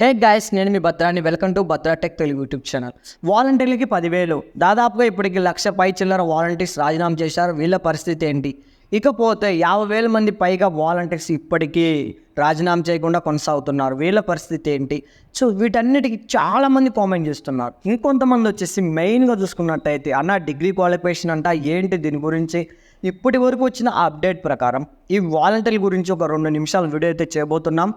హే guys నేను మీ భద్రాన్ని welcome to Bhadra tech Telugu YouTube channel. వాలంటీర్లకి పదివేలు. దాదాపుగా ఇప్పటికి లక్ష పై చిల్లర వాలంటీర్స్ రాజీనామా చేశారు. వీళ్ళ పరిస్థితి ఏంటి? ఇకపోతే యాభై వేల మంది పైగా వాలంటీర్స్ ఇప్పటికీ రాజీనామా చేయకుండా కొనసాగుతున్నారు. వీళ్ళ పరిస్థితి ఏంటి? సో వీటన్నిటికీ చాలామంది కామెంట్ చేస్తున్నారు. ఇంకొంతమంది వచ్చేసి మెయిన్గా చూసుకున్నట్టయితే అన్న డిగ్రీ క్వాలిఫికేషన్ అంట ఏంటి దీని గురించి? ఇప్పటి వరకు వచ్చిన అప్డేట్ ప్రకారం ఈ వాలంటీర్ గురించి ఒక రెండు నిమిషాల వీడియో అయితే చేయబోతున్నాం.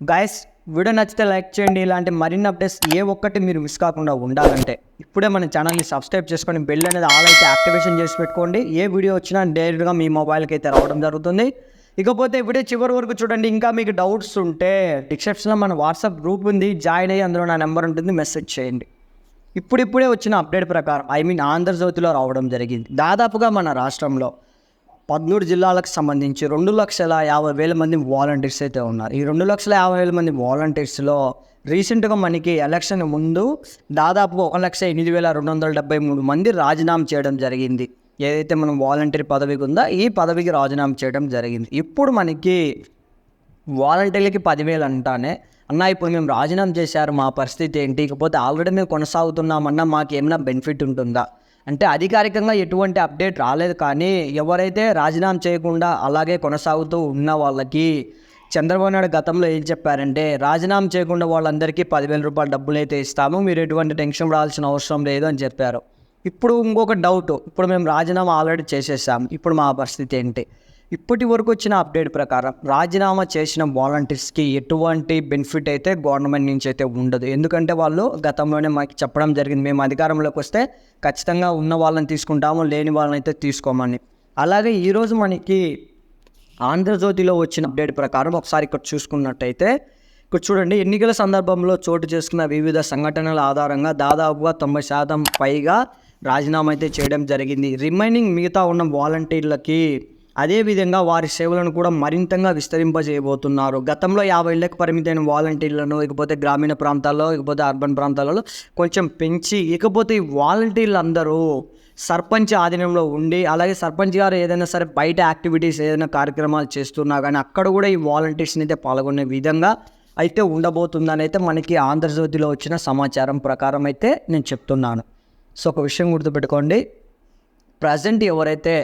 గైస్ వీడియో నచ్చితే లైక్ చేయండి ఇలాంటి మరిన్ని అప్డేట్స్ ఏ ఒక్కటి మీరు మిస్ కాకుండా ఉండాలంటే ఇప్పుడే మన ఛానల్ని సబ్స్క్రైబ్ చేసుకొని బెల్ అనేది ఆల్ అయితే యాక్టివేషన్ చేసి పెట్టుకోండి. ఏ వీడియో వచ్చినా డైరెక్ట్గా మీ మొబైల్కి అయితే రావడం జరుగుతుంది. ఇకపోతే వీడియో చివరి వరకు చూడండి ఇంకా మీకు డౌట్స్ ఉంటే డిస్క్రిప్షన్లో మన వాట్సాప్ గ్రూప్ ఉంది జాయిన్ అయ్యి అందులో నా నెంబర్ ఉంటుంది మెసేజ్ చేయండి. ఇప్పుడిప్పుడే వచ్చిన అప్డేట్ ప్రకారం ఐ మీన్ ఆంధ్రజ్యోతిలో రావడం జరిగింది. దాదాపుగా మన రాష్ట్రంలో పదమూడు జిల్లాలకు సంబంధించి రెండు లక్షల యాభై వేల మంది వాలంటీర్స్ అయితే ఉన్నారు. ఈ రెండు లక్షల యాభై వేల మంది వాలంటీర్స్లో రీసెంట్గా మనకి ఎలక్షన్ ముందు దాదాపు ఒక లక్ష ఎనిమిది వేల రెండు వందల డెబ్బై మూడు మంది రాజీనామా చేయడం జరిగింది. ఏదైతే మనం వాలంటీర్ పదవికి ఉందో ఈ పదవికి రాజీనామా చేయడం జరిగింది. ఇప్పుడు మనకి వాలంటీర్లకి పదివేలు అంటానే అన్న ఇప్పుడు మేము రాజీనామా చేశారు మా పరిస్థితి ఏంటి? ఇకపోతే ఆల్రెడీ మేము కొనసాగుతున్నామన్నా మాకు ఏమైనా బెనిఫిట్ ఉంటుందా? అంటే అధికారికంగా ఎటువంటి అప్డేట్ రాలేదు కానీ ఎవరైతే రాజీనామా చేయకుండా అలాగే కొనసాగుతూ ఉన్న వాళ్ళకి చంద్రబాబు నాయుడు గతంలో ఏం చెప్పారంటే రాజీనామా చేయకుండా వాళ్ళందరికీ పదివేల రూపాయల డబ్బులు అయితే ఇస్తాము మీరు ఎటువంటి టెన్షన్ పడాల్సిన అవసరం లేదు అని చెప్పారు. ఇప్పుడు ఇంకొక డౌట్ ఇప్పుడు మేము రాజీనామా ఆల్రెడీ చేసేసాము. ఇప్పుడు మా పరిస్థితి ఏంటి? ఇప్పటి వరకు వచ్చిన అప్డేట్ ప్రకారం రాజీనామా చేసిన వాలంటీర్స్కి ఎటువంటి బెనిఫిట్ అయితే గవర్నమెంట్ నుంచి అయితే ఉండదు. ఎందుకంటే వాళ్ళు గతంలోనే మాకు చెప్పడం జరిగింది. మేము అధికారంలోకి వస్తే ఖచ్చితంగా ఉన్న వాళ్ళని తీసుకుంటాము లేని వాళ్ళని అయితే తీసుకోమని. అలాగే ఈరోజు మనకి ఆంధ్రజ్యోతిలో వచ్చిన అప్డేట్ ప్రకారం ఒకసారి ఇక్కడ చూసుకున్నట్టయితే ఇక్కడ చూడండి ఎన్నికల సందర్భంలో చోటు చేసుకున్న వివిధ సంఘటనల ఆధారంగా దాదాపుగా తొంభై శాతం పైగా రాజీనామా అయితే చేయడం జరిగింది. రిమైనింగ్ మిగతా ఉన్న వాలంటీర్లకి అదేవిధంగా వారి సేవలను కూడా మరింతగా విస్తరింపజేయబోతున్నారు. గతంలో యాభై ఏళ్ళకి పరిమితమైన వాలంటీర్లను ఇకపోతే గ్రామీణ ప్రాంతాల్లో ఇకపోతే అర్బన్ ప్రాంతాలలో కొంచెం పెంచి ఇకపోతే ఈ వాలంటీర్లు అందరూ సర్పంచ్ ఆధీనంలో ఉండి అలాగే సర్పంచ్ గారు ఏదైనా సరే బయట యాక్టివిటీస్ ఏదైనా కార్యక్రమాలు చేస్తున్నా కానీ అక్కడ కూడా ఈ వాలంటీర్స్ని అయితే పాల్గొనే విధంగా అయితే ఉండబోతుందని అయితే మనకి ఆంధ్రజ్యోతిలో వచ్చిన సమాచారం ప్రకారం అయితే నేను చెప్తున్నాను. సో ఒక విషయం గుర్తుపెట్టుకోండి. ప్రజెంట్ ఎవరైతే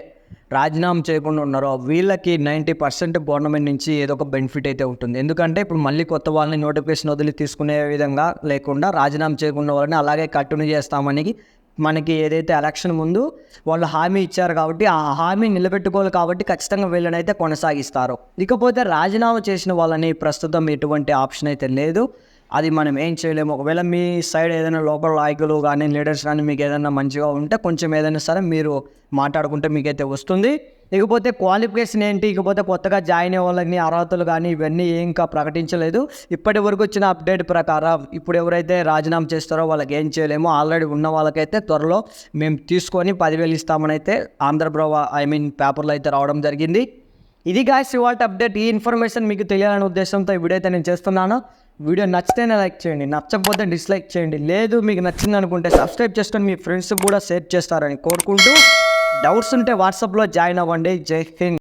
రాజీనామా చేయకుండా ఉన్నారో వీళ్ళకి నైంటీ పర్సెంట్ గవర్నమెంట్ నుంచి ఏదో ఒక బెనిఫిట్ అయితే ఉంటుంది. ఎందుకంటే ఇప్పుడు మళ్ళీ కొత్త వాళ్ళని నోటిఫికేషన్ వదిలి తీసుకునే విధంగా లేకుండా రాజీనామా చేయకుండా వాళ్ళని అలాగే కంటిన్యూ చేస్తామని మనకి ఏదైతే ఎలక్షన్ ముందు వాళ్ళు హామీ ఇచ్చారు కాబట్టి ఆ హామీ నిలబెట్టుకోవాలి కాబట్టి ఖచ్చితంగా వీళ్ళనైతే కొనసాగిస్తారు. ఇకపోతే రాజీనామా చేసిన వాళ్ళని ప్రస్తుతం ఎటువంటి ఆప్షన్ అయితే లేదు. అది మనం ఏం చేయలేము. ఒకవేళ మీ సైడ్ ఏదైనా లోకల్ నాయకులు కానీ లీడర్స్ కానీ మీకు ఏదైనా మంచిగా ఉంటే కొంచెం ఏదైనా సరే మీరు మాట్లాడుకుంటే మీకైతే వస్తుంది. ఇకపోతే క్వాలిఫికేషన్ ఏంటి? ఇకపోతే కొత్తగా జాయిన్ అయ్యే వాళ్ళని అర్హతలు కానీ ఇవన్నీ ఇంకా ప్రకటించలేదు. ఇప్పటి వరకు వచ్చిన అప్డేట్ ప్రకారం ఇప్పుడు ఎవరైతే రాజీనామా చేస్తారో వాళ్ళకి ఏం చేయలేమో ఆల్రెడీ ఉన్న వాళ్ళకైతే త్వరలో మేము తీసుకొని పదివేలు ఇస్తామని అయితే ఆంధ్రప్రభ ఐ మీన్ పేపర్లో అయితే రావడం జరిగింది. ఇది గాయస్ ఇవాళ అప్డేట్ ఈ ఇన్ఫర్మేషన్ మీకు తెలియాలనే ఉద్దేశంతో ఈ వీడియో అయితే నేను చేస్తున్నాను. వీడియో నచ్చితేనే లైక్ చేయండి నచ్చకపోతే డిస్లైక్ చేయండి. లేదు మీకు నచ్చింది అనుకుంటే సబ్స్క్రైబ్ చేసుకొని మీ ఫ్రెండ్స్ కూడా షేర్ చేస్తారని కోరుకుంటూ. డౌట్స్ ఉంటే వాట్సాప్లో జాయిన్ అవ్వండి. జై హింద్.